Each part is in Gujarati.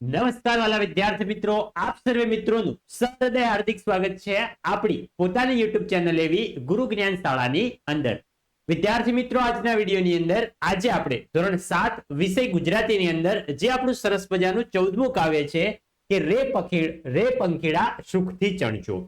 નમસ્કાર વાલા વિદ્યાર્થી મિત્રો, આપ સર્વે મિત્રોનું સહૃદય હાર્દિક સ્વાગત છે આપણી પોતાની યુટ્યુબ ચેનલ એવી ગુરુ જ્ઞાન શાળાની અંદર. વિદ્યાર્થી મિત્રો, આજના વિડીયોની અંદર આજે આપણે ધોરણ સાત વિષય ગુજરાતીની અંદર જે આપણું સરસ મજાનું ચૌદમું કાવ્ય છે કે રે પખીડ, રે પંખીડા સુખથી ચણજો.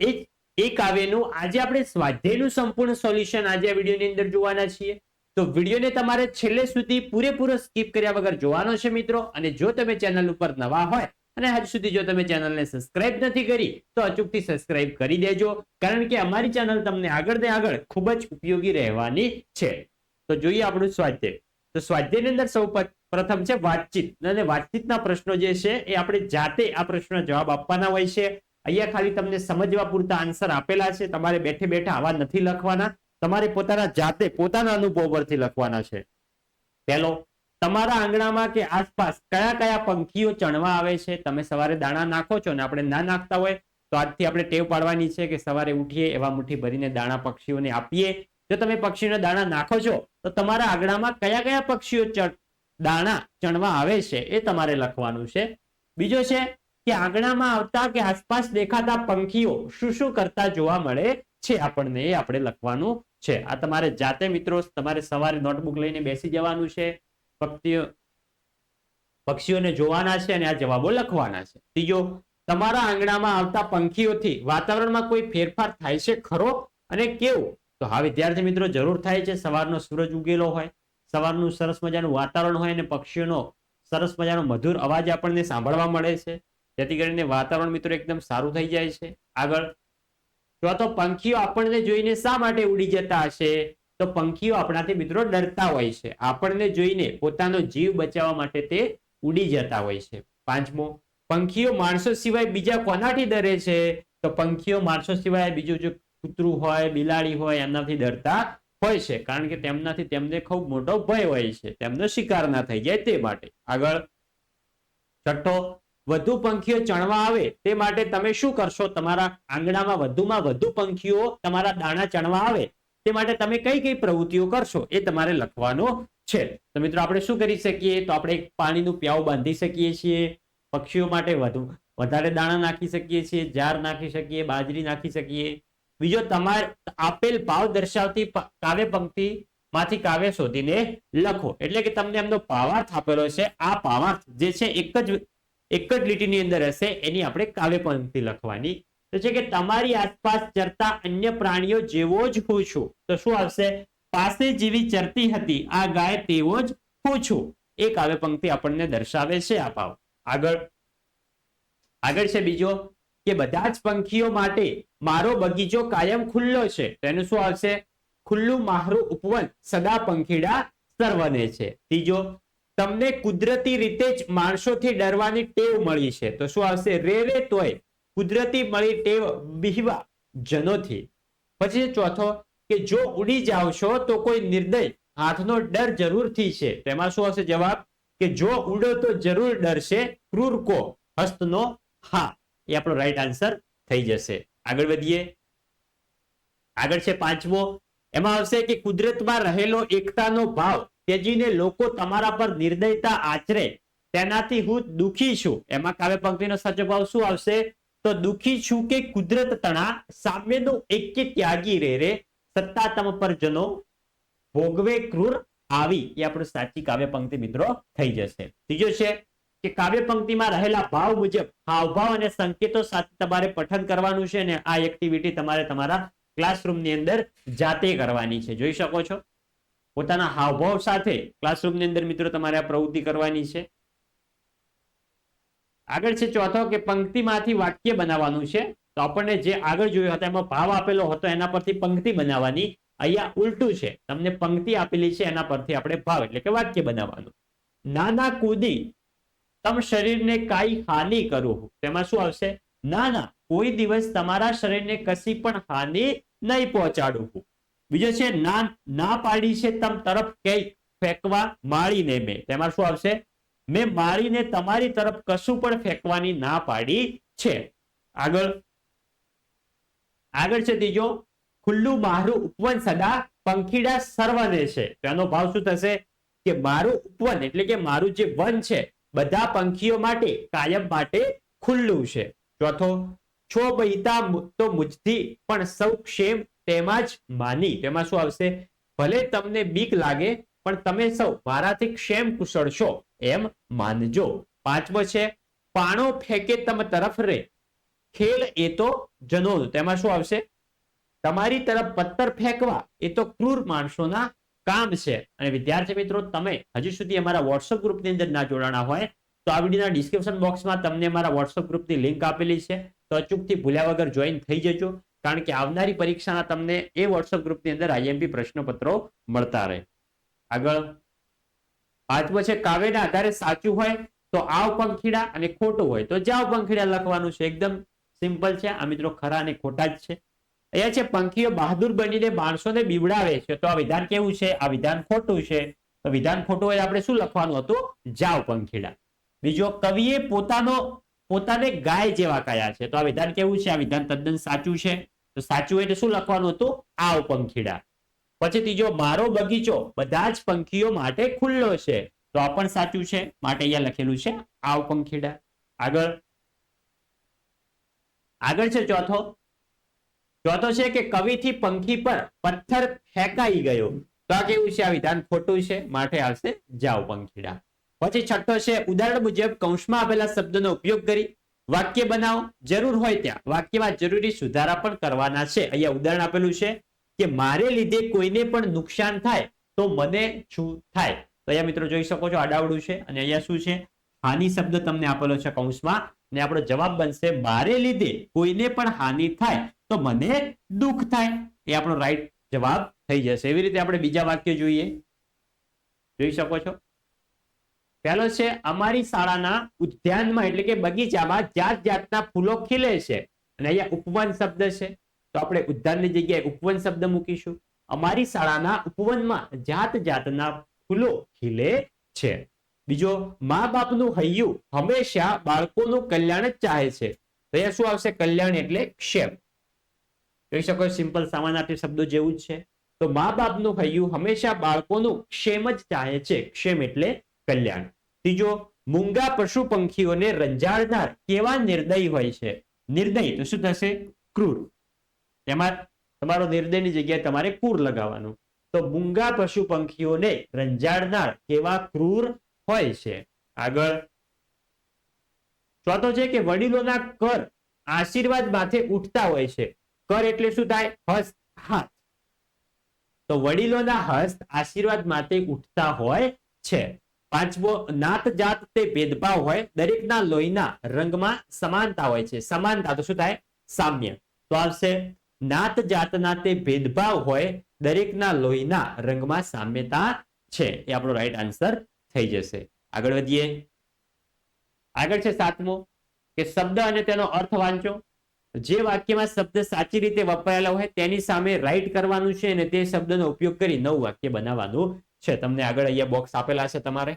એ એ કાવ્યનું આજે આપણે સ્વાધ્યાયનું સંપૂર્ણ સોલ્યુશન આજે આ વિડીયોની અંદર જોવાના છીએ. તો વિડીયોને તમારે છેલ્લે સુધી પૂરેપૂરો સ્કીપ કર્યા વગર જોવાનો છે મિત્રો. અને જો તમે ચેનલ ઉપર નવા હોય અને હજુ સુધી જો તમે ચેનલને સબસ્ક્રાઇબ નથી કરી, તો અચૂકથી સબસ્ક્રાઇબ કરી દેજો. કારણ કે અમારી ચેનલ તમને આગળ ને આગળ ખૂબ જ ઉપયોગી રહેવાની છે. તો જોઈએ આપણું સ્વાધ્યાય. તો સ્વાધ્યાયની અંદર સૌ પ્રથમ છે વાતચીત. અને વાતચીતના પ્રશ્નો જે છે એ આપણે જાતે આ પ્રશ્નનો જવાબ આપવાના હોય છે. અહીંયા ખાલી તમને સમજવા પૂરતા આન્સર આપેલા છે. તમારે બેઠે બેઠા આવા નથી લખવાના. તમારે પોતાના જાતે, પોતાના અનુભવ પરથી લખવાના છે. પહેલો, તમારા આંગણામાં કે આસપાસ કયા કયા પંખીઓ ચણવા આવે છે? તમે સવારે દાણા નાખો છો ને આપણે ના નાખતા હોય, તો આજથી આપણે ટેવ પાડવાની છે કે સવારે ઉઠીએ, એવા મુઠ્ઠી ભરીને દાણા પક્ષીઓને આપીએ. જો તમે પક્ષીઓને દાણા નાખો છો, તો તમારા આંગણામાં કયા કયા પક્ષીઓ દાણા ચણવા આવે છે એ તમારે લખવાનું છે. બીજો છે કે આંગણામાં આવતા કે આસપાસ દેખાતા પંખીઓ શું શું કરતા જોવા મળે છે આપણને એ આપણે લખવાનું છે. આ તમારે જાતે મિત્રો તમારે સવારે નોટબુક લઈને બેસી જવાનું છે. પક્ષીઓ પક્ષીઓને જોવાના છે અને આ જવાબો લખવાના છે. ત્રીજો, તમારા આંગણામાં આવતા પંખીઓથી વાતાવરણમાં કોઈ ફેરફાર થાય છે ખરો? અને કેવું? તો હા, વિદ્યાર્થી મિત્રો, જરૂર થાય છે. સવારનો સૂરજ ઉગેલો હોય, સવારનું સરસ મજાનું વાતાવરણ હોય અને પક્ષીઓનો સરસ મજાનો મધુર અવાજ આપણને સાંભળવા મળે છે. જેથી કરીને વાતાવરણ મિત્રો એકદમ સારું થઈ જાય છે. આગળ તો તો પંખીઓ આપણને જોઈને શા માટે ઉડી જતા હશે? તો પંખીઓ આપણાથી મિત્રો ડરતા હોય છે. આપણને જોઈને પોતાનો જીવ બચાવવા માટે તે ઉડી જતા હોય છે. પાંચમો, પંખીઓ માણસો સિવાય બીજા કોનાથી ડરે છે? તો પંખીઓ માણસો સિવાય બીજું જો કૂતરું હોય, બિલાડી હોય, એમનાથી ડરતા હોય છે. કારણ કે તેમનાથી તેમને ખૂબ મોટો ભય હોય છે. તેમનો શિકાર ના થઈ જાય તે માટે. આગળ, છઠ્ઠો વધુ પંખીઓ ચણવા આવે તે માટે તમે શું કરશો? તમારા આંગણામાં વધુમાં વધુ પંખીઓ તમારા દાણા ચણવા આવે તે માટે તમે કઈ કઈ પ્રવૃત્તિઓ કરશો એ તમારે લખવાનો છે. તો મિત્રો, આપણે શું કરી શકીએ? તો આપણે પાણીનું પ્યાવ બાંધી શકીએ છીએ, પક્ષીઓ માટે વધુ, વધારે દાણા નાખી શકીએ છીએ, જાર નાખી શકીએ, બાજરી નાખી શકીએ. બીજો, તમારે આપેલ ભાવ દર્શાવતી કાવ્ય પંક્તિ માંથી કાવ્ય શોધીને લખો. એટલે કે તમને એમનો પાવાર્થ આપેલો છે આ પાવાર્થ જે છે, એક જ એક જ લીટીની અંદર હશે એની આપણે કાવ્ય લખવાની. તો છે કે તમારી આસપાસ ચરતા અન્ય પ્રાણીઓ જેવો જ હું છું. તો શું આવશે? પાસે જેવી ચરતી હતી, આ ગાય તેવો જ હું છું. એ કાવ્ય આપણને દર્શાવે છે આ ભાવ. આગળ. આગળ છે બીજો, કે બધા જ પંખીઓ માટે મારો બગીચો કાયમ ખુલ્લો છે. તો એનું શું આવશે? ખુલ્લું મારું ઉપવન સદા પંખીડા સર્વને છે. ત્રીજો તમને કુદરતી રીતે જ માણસોથી ડરવાની ટેવ મળી છે. તો શું આવશે? રે રે તોય કુદરતી મળી ટેવ બિહવા જનોથી. પછી ચોથો કે જો ઉડી જાઓ છો તો કોઈ નિર્દય હાથનો ડર જરૂરથી છે. તો એમાં શું હશે જવાબ? કે જો ઉડો તો જરૂર ડરશે ક્રૂર કો હસ્તનો હા એ આપણો રાઈટ આન્સર થઈ જશે. આગળ વધીએ. આગળ છે પાંચમો. એમાં આવશે કે કુદરતમાં રહેલો એકતાનો ભાવ ત્યજીને લોકો તમારા પર નિર્દયતા આચરે. તેનાથી હું દુખી છું. એમાં કાવ્ય પંક્તિનો સાચો ભાવ શું આવશે? તો દુખી છું કે કુદરત તણા, સામ્યનો એક ત્યાગી રે રે, સત્તા તમ પર જનો, ભોગવે ક્રૂર આવી. એ આપણું સાચી કાવ્ય પંક્તિ મિત્રો થઈ જશે. ત્રીજો છે કે કાવ્ય પંક્તિમાં રહેલા ભાવ મુજબ હાવભાવ અને સંકેતો સાથે તમારે પઠન કરવાનું છે અને આ એક્ટિવિટી તમારે તમારા ક્લાસરૂમની અંદર જાતે કરવાની છે. જોઈ શકો છો? પોતાના હાવભાવ સાથે ક્લાસરૂમની અંદર મિત્રો તમારે આ પ્રવૃત્તિ કરવાની છે. આગળ છે ચોથો કે પંક્તિમાંથી વાક્ય બનાવવાનું છે. તો આપણને જે આગળ જોયો હતો એમાં ભાવ આપેલો હતો એના પરથી પંક્તિ બનાવવાની. અહીંયા ઉલટું છે. તમને પંક્તિ આપેલી છે એના પરથી આપણે ભાવ એટલે કે વાક્ય બનાવવાનું. નાના કૂદી, તમ શરીરને કાંઈ હાનિ કરું તેમાં શું આવશે? ના ના, કોઈ દિવસ તમારા શરીરને કશી પણ હાનિ નહીં પહોંચાડું બીજો છે, ના ના પાડી છે તમ તરફ કઈ ફેંકવા માળીને મેં. તેમાં શું આવશે? મેં માળીને તમારી તરફ કશું પણ ફેંકવાની ના પાડી છે. આગળ આગળ છે ત્રીજો, ખુલ્લું મારું ઉપવન સદા પંખીડા સર્વને છે. તો એનો ભાવ શું થશે? કે મારું ઉપવન એટલે કે મારું જે વન છે, બધા પંખીઓ માટે, કાયમ માટે ખુલ્લું છે. ચોથો, છો બહિતા તો મુજથી પણ સૌ ક્ષેમ તેમાં જ માની. તેમાં શું આવશે? ભલે તમને બીક લાગે, પણ તમે સૌ મારાથી ક્ષેમ કુશળ છો એમ માનજો. પાંચમો છે, પાણો ફેંકે તમ તરફ રે. ખેલ એ તો જનો તેમાં શું આવશે? તમારી તરફ પથ્થર ફેંકવા એ તો ક્રૂર માણસોના કામ છે. અને વિદ્યાર્થી મિત્રો, તમે હજી સુધી અમારા વોટ્સઅપ ગ્રુપની અંદર ના જોડાણા હોય, તો આ વિડીયોના ડિસ્ક્રિપ્શન બોક્સમાં તમને અમારા વોટ્સઅપ ગ્રુપની લિંક આપેલી છે. તો અચૂકથી ભૂલ્યા વગર જોઈન થઈ જજો. કારણ કે આવનારી પરીક્ષાના તમને એ વોટ્સઅપ ગ્રુપની અંદર આઈએમપી પ્રશ્નપત્રો મળતા રહે. આગળ. પાંચમો છે કાવ્યના આધારે સાચું હોય તો આવ પંખીડા અને ખોટું હોય તો જાવ પંખીડા લખવાનું છે. એકદમ સિમ્પલ છે. આ મિત્રો ખરા અને ખોટા જ છે. અહીંયા છે પંખીઓ બહાદુર બનીને માણસોને બીવડાવે છે. તો આ વિધાન કેવું છે? આ વિધાન ખોટું છે. તો વિધાન ખોટું હોય આપણે શું લખવાનું હતું? જાવ પંખીડા. બીજો, કવિએ પોતાનો પોતાને ગાય જેવા કયા છે? તો આ વિધાન કેવું છે? આ વિધાન તદ્દન સાચું છે? તો સાચું એટલે શું લખવાનું હતું? આવ પંખીડા પછી ત્રીજો, મારો બગીચો બધા જ પંખીઓ માટે ખુલ્લો છે. તો આ પણ સાચું છે? માટે અહીંયા લખેલું છે આવ પંખીડા આગળ. આગળ છે ચોથો. ચોથો છે કે કવિથી પંખી પર પથ્થર ફેંકાઈ ગયો. તો આ કેવું છે? આ વિધાન ખોટું છે? માટે આવશે જાવ પંખીડા પછી છઠ્ઠો છે, ઉદાહરણ મુજબ કૌંસમાં આપેલા શબ્દનો ઉપયોગ કરી વાક્ય બનાવો. જરૂર હોય ત્યાં વાક્યમાં જરૂરી સુધારા પણ કરવાના છે. અહીંયા ઉદાહરણ આપેલું છે કે મારે લીધે કોઈને પણ નુકસાન થાય તો મને શું થાય? તો અહીંયા મિત્રો જોઈ શકો છો આડાવડું છે. અને અહીંયા શું છે? હાનિ શબ્દ તમને આપેલો છે કૌંસમાં. ને આપણો જવાબ બનશે, મારે લીધે કોઈને પણ હાનિ થાય તો મને દુઃખ થાય. એ આપણો રાઈટ જવાબ થઈ જશે. એવી રીતે આપણે બીજા વાક્ય જોઈએ. જોઈ શકો છો? પહેલો છે, અમારી શાળાના ઉદ્યાનમાં એટલે કે બગીચામાં જાત જાતના ફૂલો ખીલે છે. અને અહીંયા ઉપવન શબ્દ છે. તો આપણે ઉદ્યાનની જગ્યાએ ઉપવન શબ્દ મૂકીશું. અમારી શાળાના ઉપવનમાં જાત જાતના ફૂલો ખીલે છે. બીજો, મા બાપનું હૈયું હંમેશા બાળકોનું કલ્યાણ જ ચાહે છે. તો અહીંયા શું આવશે? કલ્યાણ એટલે ક્ષેમ. જોઈ શકો, સિમ્પલ સામાનાર્થી શબ્દો જેવું જ છે. તો મા બાપનું હૈયું હંમેશા બાળકોનું ક્ષેમ જ ચાહે છે. ક્ષેમ એટલે કલ્યાણ. ત્રીજો, મૂંગા પશુ પંખીઓને રંજાડનાર કેવા નિર્દય હોય છે? નિર્દય, તો શું થશે? ક્રૂર. તેમાં તમારો નિર્દયની જગ્યાએ તમારે કુર લગાવવાનું. તો મૂંગા પશુ પંખીઓને રંજાડનાર કેવા ક્રૂર હોય છે? આગળ. ચોથો છે કે વડીલોના કર આશીર્વાદ માથે ઉઠતા હોય છે. કર એટલે શું થાય? હસ્ત, હાથ. તો વડીલોના હસ્ત આશીર્વાદ માટે ઉઠતા હોય છે. પાંચમો, નાત જાત તે ભેદભાવ હોય, દરેકના લોહીના રંગમાં સમાનતા હોય છે. સમાનતા તો શું થાય? સામ્ય. તો આવશે, નાત જાતના તે ભેદભાવ હોય, દરેકના લોહીના રંગમાં સામ્યતા છે. એ આપણો રાઈટ આન્સર થઈ જશે. આગળ વધીએ. આગળ છે સાતમો, કે શબ્દ અને તેનો અર્થ વાંચો. જે વાક્યમાં શબ્દ સાચી રીતે વપરાયેલા હોય, તેની સામે રાઈટ કરવાનું છે અને તે શબ્દનો ઉપયોગ કરી નવું વાક્ય બનાવવાનું છે, તમને આગળ અહીંયા બોક્સ આપેલા છે તમારે.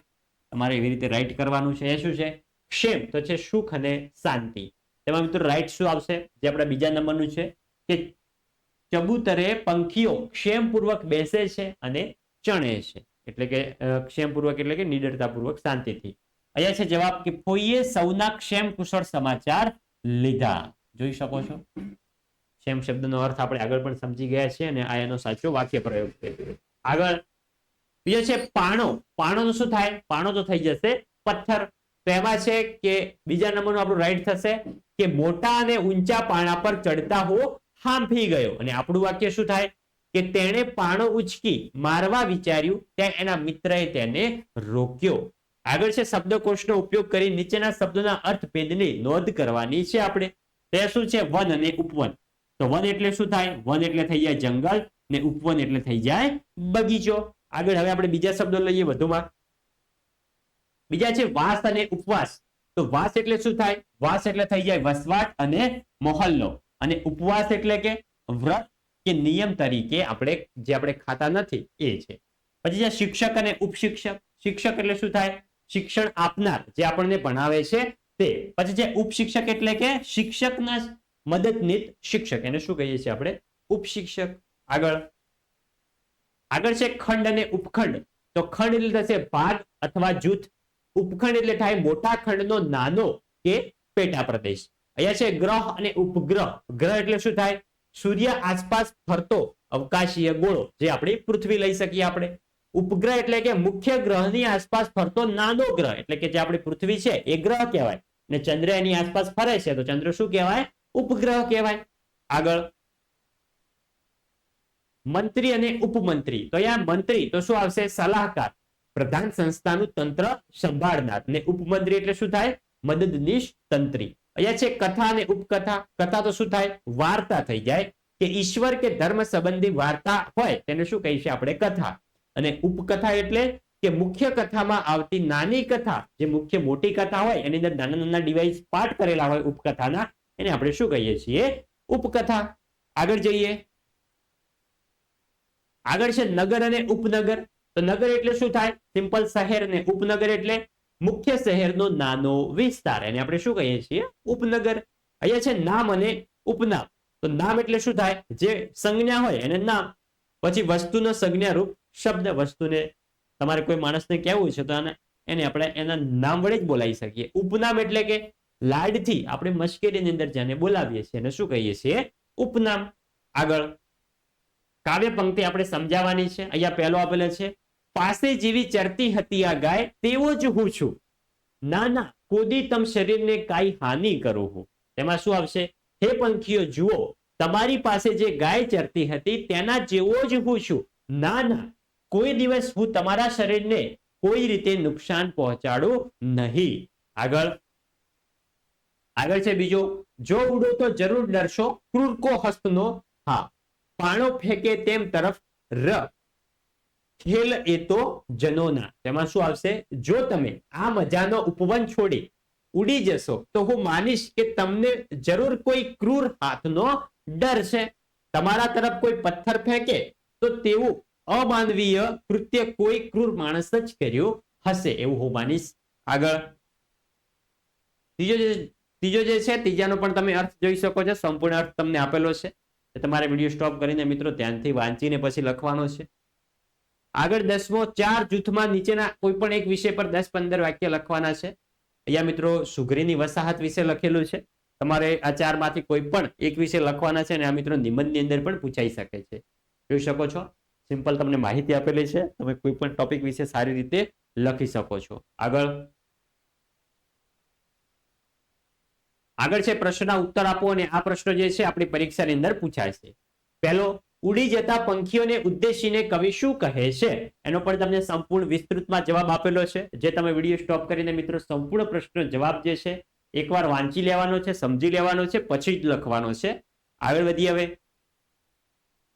તમારે એવી રીતે રાઇટ કરવાનું છે. એ શું છે? ક્ષેમ. તો છે સુખ અને શાંતિ. તેમાં મિત્રો રાઈટ શું આવશે? જે આપણા બીજા નંબરનું છે કે ચબૂતરે પંખીઓ ક્ષેમપૂર્વક બેસે છે અને ચણે છે. એટલે કે ક્ષેમપૂર્વક એટલે કે નિડરતાપૂર્વક શાંતિથી. અહીંયા છે જવાબ કે ફોઈએ સૌના ક્ષેમ કુશળ સમાચાર લીધા. જોઈ શકો છો? ક્ષેમ શબ્દનો અર્થ આપણે આગળ પણ સમજી ગયા છે અને આ એનો સાચો વાક્ય પ્રયોગ છે. આગળ બીજો છે પાણો. પાણોનું શું થાય? પાણો તો થઈ જશે પથ્થર. તો એમાં છે કે બીજા નંબરનું આપણું રાઈટ થશે કે મોટા અને ઊંચા પાણા પર ચડતા હો હાંફી ગયો. અને આપણું વાક્ય શું થાય? કે તેણે પાણો ઉચકી મારવા વિચાર્યું ત્યાં એના મિત્રએ તેને રોક્યો. આગળ છે શબ્દકોશનો ઉપયોગ કરી નીચેના શબ્દોના અર્થભેદની નોંધ કરવાની છે આપણે. તે શું છે? વન અને ઉપવન. તો વન એટલે શું થાય? વન એટલે થઈ જાય જંગલ ને ઉપવન એટલે થઈ જાય બગીચો. આગળ હવે આપણે બીજા શબ્દો લઈએ વધુમાં. બીજા છે વાસ અને ઉપવાસ. તો વાસ એટલે શું થાય? વાસ એટલે થઈ જાય વસવાટ અને મોહલ્લો. અને ઉપવાસ એટલે કે વ્રત કે નિયમ તરીકે આપણે, જે આપણે ખાતા નથી, એ છે. પછી છે શિક્ષક અને ઉપશિક્ષક. શિક્ષક એટલે શું થાય? શિક્ષણ આપનાર, જે આપણને ભણાવે છે તે. પછી છે ઉપશિક્ષક એટલે કે શિક્ષકના મદદનીત શિક્ષક. એને શું કહીએ છીએ આપણે? ઉપશિક્ષક. આગળ. આગળ છે ખંડ અને ઉપખંડ. તો ખંડ એટલે થશે ભાગ અથવા જૂથ. ઉપખંડ એટલે થાય મોટા ખંડનો નાનો કે પેટા પ્રદેશ. અહીંયા છે ગ્રહ અને ઉપગ્રહ. ગ્રહ એટલે શું થાય? સૂર્ય આસપાસ ફરતો અવકાશીય ગોળો, જે આપણી પૃથ્વી લઈ શકીએ આપણે. ઉપગ્રહ એટલે કે મુખ્ય ગ્રહની આસપાસ ફરતો નાનો ગ્રહ, એટલે કે જે આપણી પૃથ્વી છે એ ગ્રહ કહેવાય. ને ચંદ્ર એની આસપાસ ફરે છે, તો ચંદ્ર શું કહેવાય? ઉપગ્રહ કહેવાય. આગળ મંત્રી અને ઉપમંત્રી. તો અહીંયા મંત્રી, તો શું આવશે? સલાહકાર. પ્રધાન સંસ્થાનું તંત્ર સંભાળનાર. ને ઉપમંત્રી એટલે શું થાય? મદદનીશ તંત્રી. અહીંયા છે કથા અને ઉપકથા. કથા તો શું થાય? વાર્તા થઈ જાય. કે ઈશ્વર કે ધર્મ સંબંધી વાર્તા હોય, તેને શું કહીશું આપણે? કથા. અને ઉપકથા એટલે કે મુખ્ય કથામાં આવતી નાની કથા. જે મુખ્ય મોટી કથા હોય, એની અંદર નાના નાના ડિવાઇસ પાઠ કરેલા હોય ઉપકથાના, એને આપણે શું કહીએ છીએ? ઉપકથા. આગળ જઈએ. આગળ છે નગર અને ઉપનગર. તો નગર એટલે શું થાય? સિમ્પલ શહેર ને ઉપનગર એટલે મુખ્ય શહેરનો નાનો વિસ્તાર. એને આપણે શું કહીએ છીએ? ઉપનગર. અહીંયા છે નામ અને ઉપનામ. તો નામ એટલે શું થાય? જે સંજ્ઞા હોય એને નામ. પછી વસ્તુનો સંજ્ઞા રૂપ શબ્દ. વસ્તુને તમારે કોઈ માણસને કહેવું છે તો એને આપણે એના નામ વડે જ બોલાવી શકીએ. ઉપનામ એટલે કે લાડથી આપણે મશ્કરીની અંદર જેને બોલાવીએ છીએ એને શું કહીએ છીએ? ઉપનામ. આગળ કાવ્ય પંક્તિ આપણે સમજાવવાની છે. અહીંયા પહેલો આપેલો છે, પાસે જેવી ચરતી હતી આ ગાય, તેવો જ હું છું. ના ના, કોદી તમ શરીરને કાંઈ હાનિ કરું હું. તેમાં શું આવશે? હે પંખીઓ, જુઓ, તમારી પાસે જે ગાય ચરતી હતી, તેના જેવો જ હું છું. ના ના, કોઈ દિવસ હું તમારા શરીરને કોઈ રીતે નુકસાન પહોંચાડું નહીં. આગળ. આગળ છે બીજો, જો ઉડો તો જરૂર ડરશો, ક્રૂરકો હસ્તનો હા પાણો ફેંકે તેમ તરફ ર. ખેલ એ તો જનોના. તેમાં શું આવશે? જો તમે આ મજાનો ઉપવન છોડી ઉડી જશો, તો હું માનીશ કે તમને જરૂર કોઈ ક્રૂર હાથનો ડર છે. તમારા તરફ કોઈ પથ્થર ફેંકે, તો તેવું અમાનવીય કૃત્ય કોઈ ક્રૂર માણસ જ કર્યું હશે, એવું હું માનીશ. આગળ. ત્રીજો જે ત્રીજો જે છે, ત્રીજાનો પણ તમે અર્થ જોઈ શકો છો. સંપૂર્ણ અર્થ તમને આપેલો છે. તમારે વીડિયો સ્ટોપ કરીને મિત્રો ધ્યાનથી વાંચીને પછી લખવાનો છે. આગળ દસમો, ચાર જૂથમાં નીચેના કોઈ પણ એક વિષય પર દસ પંદર વાક્ય લખવાના છે. અહીંયા મિત્રો સુઘરીની વસાહત વિશે લખેલું છે. તમારે આ ચારમાંથી કોઈ પણ એક વિષય લખવાના છે અને આ મિત્રો નિબંધની અંદર પણ પૂછાઈ શકે છે. જોઈ શકો છો? સિમ્પલ તમને માહિતી આપેલી છે. તમે કોઈ પણ ટોપિક વિશે સારી રીતે લખી શકો છો. આગળ આગળ છે, પ્રશ્નના ઉત્તર આપો અને આ પ્રશ્ન જે છે, આપણી પરીક્ષાની અંદર પૂછાય છે. પહેલો, ઉડી જતા પંખીઓને ઉદ્દેશીને કવિ શું કહે છે? એનો પણ તમને સંપૂર્ણ વિસ્તૃતમાં જવાબ આપેલો છે. જે તમે વીડિયો સ્ટોપ કરીને મિત્રો સંપૂર્ણ પ્રશ્ન જવાબ જે છે, એકવાર વાંચી લેવાનો છે, સમજી લેવાનો છે, પછી જ લખવાનો છે. આગળ વધી હવે.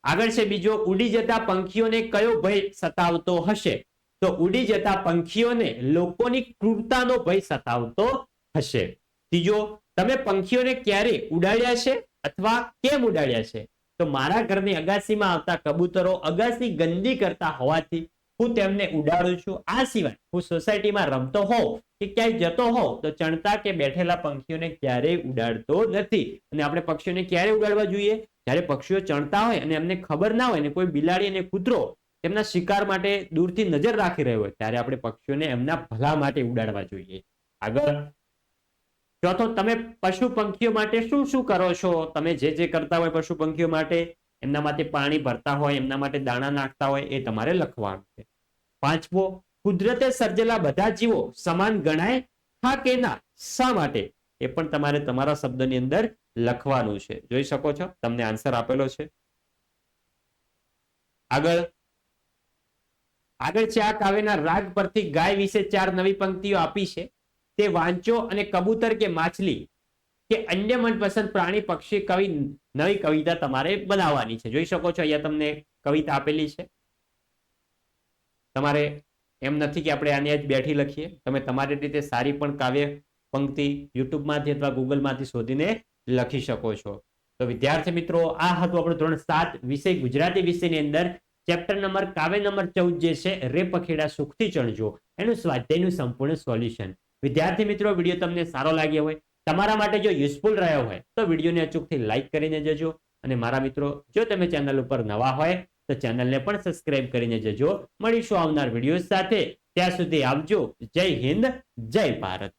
આગળ છે બીજો, ઉડી જતા પંખીઓને કયો ભય સતાવતો હશે? તો ઉડી જતા પંખીઓને લોકોની ક્રૂરતાનો ભય સતાવતો હશે. ત્રીજો તમે પંખીઓને ક્યારે ઉડાડ્યા છે અથવા કેમ ઉડાડ્યા છે? તો મારા ઘરની અગાસીમાં આવતા કબૂતરો અગાસી ગંદી કરતા હોવાથી હું તેમને ઉડાડું છું. આ સિવાય હું સોસાયટીમાં રમતો હોઉં કે ક્યાંય જતો હોઉં તો ચણતા કે બેઠેલા પંખીઓને ક્યારેય ઉડાડતો નથી. અને આપણે પક્ષીઓને ક્યારે ઉડાડવા જોઈએ? જ્યારે પક્ષીઓ ચણતા હોય અને એમને ખબર ના હોય ને કોઈ બિલાડી અને કૂતરો તેમના શિકાર માટે દૂરથી નજર રાખી રહ્યો હોય, ત્યારે આપણે પક્ષીઓને એમના ભલા માટે ઉડાડવા જોઈએ. આગળ ચોથો તમે પશુ પંખીઓ માટે શું શું કરો છો? તમે જે જે કરતા હોય પશુ પંખીઓ માટે, એમના માટે પાણી ભરતા હોય, એમના માટે દાણા નાખતા હોય, એ તમારે લખવાનું છે. પાંચમો, કુદરતે સર્જેલા બધા જીવો સમાન ગણાય હા કે ના? શા માટે? એ પણ તમારે તમારા શબ્દની અંદર લખવાનું છે. જોઈ શકો છો? તમને આન્સર આપેલો છે. આગળ. આગળ છે આ કાવ્યના રાગ પરથી ગાય વિશે ચાર નવી પંક્તિઓ આપી છે. તે વાંચો અને કબૂતર કે માછલી કે અન્ય મનપસંદ પ્રાણી, પક્ષી, કવિ નવી કવિતા તમારે બનાવવાની છે. જોઈ શકો છો અહીંયા તમને કવિતા આપેલી છે. તમારે એમ નથી કે આપણે આને જ બેઠી લખીએ. તમે તમારી રીતે સારી પણ કાવ્ય પંક્તિ યુટ્યુબમાંથી અથવા ગૂગલમાંથી શોધીને લખી શકો છો. તો વિદ્યાર્થી મિત્રો, આ હતું આપણું ધોરણ સાત વિષય ગુજરાતી વિષયની અંદર. ચેપ્ટર નંબર, કાવ્ય નંબર ચૌદ જે છે, રે પખેડા સુખથી ચણજો. એનું સ્વાધ્યાયનું સંપૂર્ણ સોલ્યુશન. વિદ્યાર્થી મિત્રો વીડિયો તમને સારો લાગ્યો હોય, તમારા માટે જો યુઝફુલ રહ્યો હોય, તો વિડીયોને અચૂકથી લાઇક કરીને જજો. અને મારા મિત્રો, જો તમે ચેનલ ઉપર નવા હોય, તો ચેનલને પણ સબસ્ક્રાઇબ કરીને જજો. મળીશું આવનાર વીડિયો સાથે. ત્યાં સુધી આવજો. જય હિન્દ, જય ભારત.